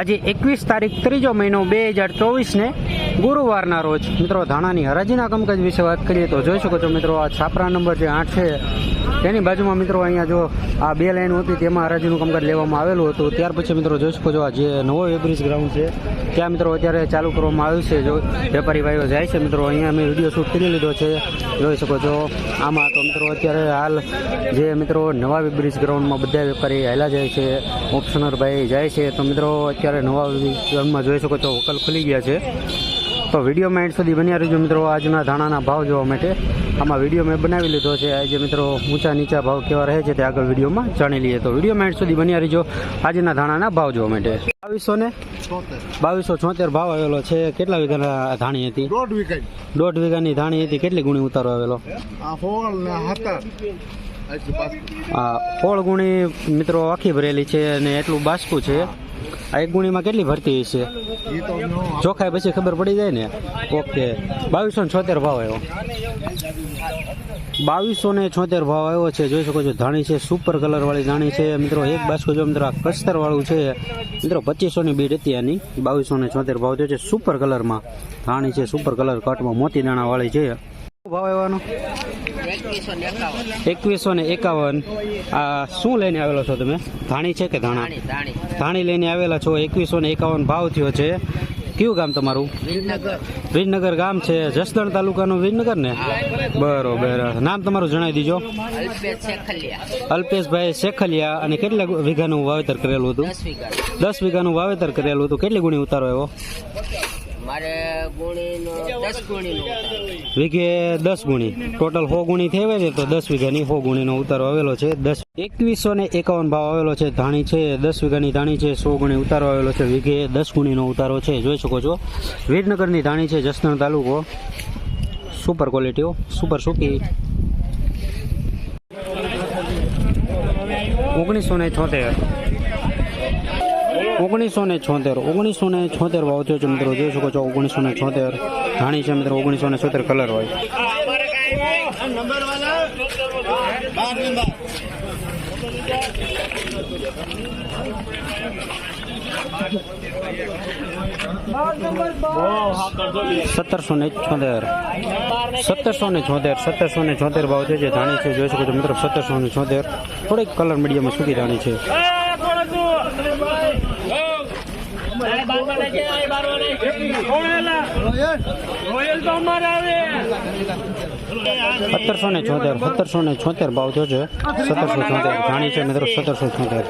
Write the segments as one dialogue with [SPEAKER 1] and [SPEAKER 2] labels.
[SPEAKER 1] આજે એકવીસ તારીખ ત્રીજો મહિનો બે હજાર ચોવીસને ગુરુવારના રોજ. મિત્રો, ધાણાની હરાજીના કમકજ વિશે વાત કરીએ તો જોઈ શકો છો મિત્રો, આ છાપરા નંબર જે આઠ છે, તેની બાજુમાં મિત્રો અહીંયા જો આ બે લાઈન હતી, તેમાં હરાજીનું કામકાજ લેવામાં આવેલું હતું. ત્યાર પછી મિત્રો જોઈ શકો છો આ જે નવો વેબ્રિજ ગ્રાઉન્ડ છે, ત્યાં મિત્રો અત્યારે ચાલુ કરવામાં આવ્યું છે. જો વેપારી ભાઈઓ જાય છે મિત્રો, અહીંયા અમે વીડિયો શૂટ કરી લીધો છે. જોઈ શકો છો આમાં તો મિત્રો અત્યારે હાલ જે મિત્રો નવા બ્રિજ ગ્રાઉન્ડમાં બધા વેપારી હાલા જાય છે. ઓપ્શનર ભાઈ જાય છે. તો મિત્રો અત્યારે નવા ગ્રાઉન્ડમાં જોઈ શકો છો વકલ ખુલી ગયા છે. તો વિડીયોમાં એન્ડ સુધી બન્યા રહેજો મિત્રો આજના ધાણાના ભાવ જોવા માટે. આમાં વીડિયો મેં બનાવી લીધો છે. આજે મિત્રો ઊંચા નીચા ભાવ કેવા રહે છે તે આગળ વિડીયોમાં જાણી લઈએ. તો વિડીયોમાં એન્ડ સુધી બન્યા રહેજો આજના ધાણાના ભાવ જોવા માટે. બાવીસો ને? બાવીસો છોતેર ભાવ આવેલો છે. કેટલા વીઘાના ધાણી હતી?
[SPEAKER 2] દોઢ વીઘા
[SPEAKER 1] દોઢ વીઘાની ધાણી હતી. કેટલી ગુણી ઉતારો આવેલો?
[SPEAKER 2] ફોળ
[SPEAKER 1] ગુણી મિત્રો આખી ભરેલી છે અને એટલું બાસકું છે. એક ગુણીમાં કેટલી ભરતી
[SPEAKER 2] નો
[SPEAKER 1] ચોખાઈ પછી ખબર પડી જાય ને. ઓકે. બાવીસો ને છોતેર ભાવ આવ્યો. બાવીસો ને છોતેર ભાવ આવ્યો છે. જોઈ શકો છો, ધાણી છે સુપર કલર વાળી ધાણી છે. મિત્રો, એક બાસ્કો જો મિત્રો આ કસ્તર વાળું છે. મિત્રો પચીસો ની બીડ હતી આની. બાવીસો ને છોતેર ભાવ થયો છે સુપર કલરમાં ધાણી છે સુપર કલર કટમાં મોતી દાણા વાળી છે. ભાવ આવવાનો એકવીસો ને એકાવન. આ શું લઈને આવેલો છો તમે? ધાણી છે કે ધાણા? ધાણી લઈને આવેલા છો એકવીસો ને એકાવન ભાવ થયો છે. કયું ગામ તમારું? વિજનગર ગામ છે. જસદણ તાલુકાનું વિજનગર ને? બરોબર. નામ તમારું જણાવી દીજો. અલ્પેશભાઈ શેખલિયા. અને કેટલા વીઘાનું વાવેતર કરેલું હતું?
[SPEAKER 3] દસ
[SPEAKER 1] વીઘાનું વાવેતર કરેલું હતું. કેટલી ગુણી ઉતારો આવ્યો?
[SPEAKER 3] મારે ગુણીનો દસ ગુણીનો
[SPEAKER 1] વીઘે દસ ગુણી. ટોટલ સો ગુણી થયેવે છે તો દસ વીઘાની સો ગુણીનો ઉતારો આવેલો છે. દસ એકવીસો ને એકાવન ભાવ આવેલો છે. ધાણી છે દસ વીઘાની ધાણી છે સો ગુણી ઉતારો આવેલો છે. વીઘે દસ ગુણીનો ઉતારો છે. જોઈ શકો છો. વિજનગરની ધાણી છે જસદણ તાલુકો. સુપર ક્વોલિટીઓ સુપર સુકી. ઓગણીસો ને છોતેર. ઓગણીસો ને છોતેર, ઓગણીસો ને છોતેર ભાવ છો મિત્રો જોઈ શકો છો ઓગણીસો ને છોતેર. ધાણી છે મિત્રો ઓગણીસો ને છોતેર કલર હોય. સત્તરસો ને છોતેર. સત્તરસો ને છોતેર, સત્તરસો ને છોતેર ભાવ છે જે ધાણી છે જોઈ શકો છો મિત્રો, સત્તરસો ને છોતેર. થોડીક કલર મીડિયામાં સુધી ધાણી છે રોયલ તો અમારે આવે. સત્તરસો ને છોતેર, સત્તરસો ને છોતેર ભાવ થયો છે. સત્તરસો છોતેર જાણી છે મિત્રો, સત્તરસો છોતેર.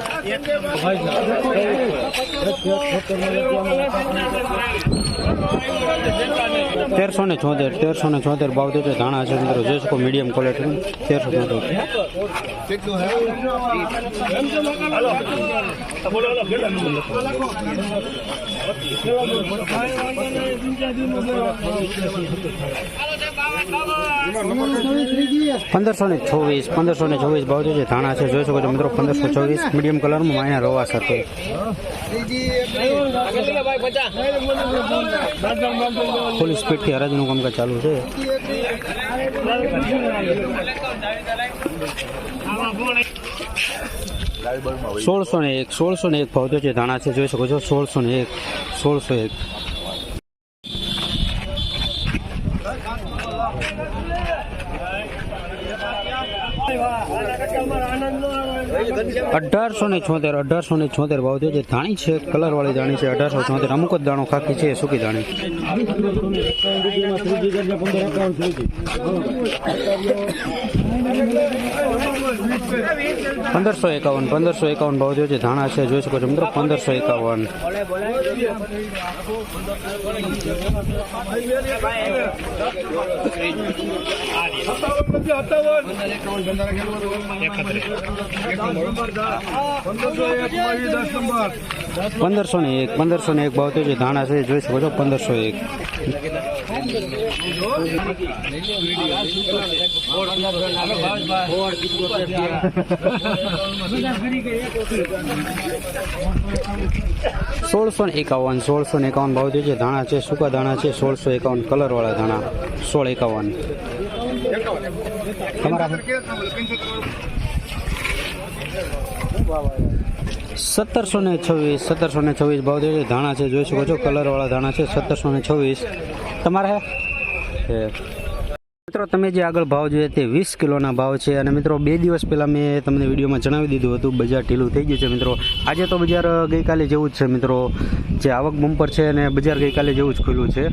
[SPEAKER 1] તેરસો ને છોતેર, તેરસો ને છોતેર ભાવ થયો છે. ધાણા છે મિત્રો, જે શકો મીડિયમ ક્વોલિટી તેરસો છોતેર.
[SPEAKER 2] પંદરસોને
[SPEAKER 1] પંદરસો ને ચોવીસ ભાવ જે ધાણા છે. જોઈ શકો છો મિત્રો, પંદરસો ચોવીસ મીડિયમ કલરમાં માયના રવા સાથે ફૂલ સ્પીડથી હરાજીનું કામકાજ ચાલુ છે. સોળસો ને એક, સોળસો ને એક ભાવ જે ધાણા છે. જોઈ શકો છો, સોળસો ને એક, સોળસો એક. અઢારસો ને છોતેર, અઢારસો ને છોતેર ભાવ થયો જે ધાણી છે કલર વાળી ધાણી છે, અઢારસો છોતેર. અમુક જ દાણો ખાખી છે સૂકી ધાણી. પંદરસો એકાવન પંદરસો એકાવન ભાવ થયો છે. ધાણા છે, જોઈ શકો છો મિત્રો, પંદરસો એકાવન. પંદરસો ને એક, પંદરસો ને એક ભાવ થયો છે ધાણા છે જોઈ શકો છો, પંદરસો એક. સોળસો ને એકાવન, સોળસો ને એકાવન ભાવ થયો છે ધાણા છે, સૂકા ધાણા છે, સોળસો એકાવન કલરવાળા ધાણા, સોળ એકાવન. તમારા સત્તરસો ને છવ્વીસ, સત્તરસો ને છવ્વીસ ભાવ દેજો ધાણા છે, જોઈ શકો છો. કલરવાળા ધાણા છે, સત્તરસો ને છવ્વીસ. તમારે હે. મિત્રો, તમે જે આગળ ભાવ જોઈએ તે વીસ કિલોના ભાવ છે. અને મિત્રો, બે દિવસ પહેલાં મેં તમને વિડીયોમાં જણાવી દીધું હતું, બજાર ઢીલું થઈ ગયું છે, મિત્રો. આજે તો બજાર ગઈકાલે જેવું જ છે, મિત્રો. જે આવક બમ્પર છે અને બજાર ગઈકાલે જેવું જ ખુલ્લું છે.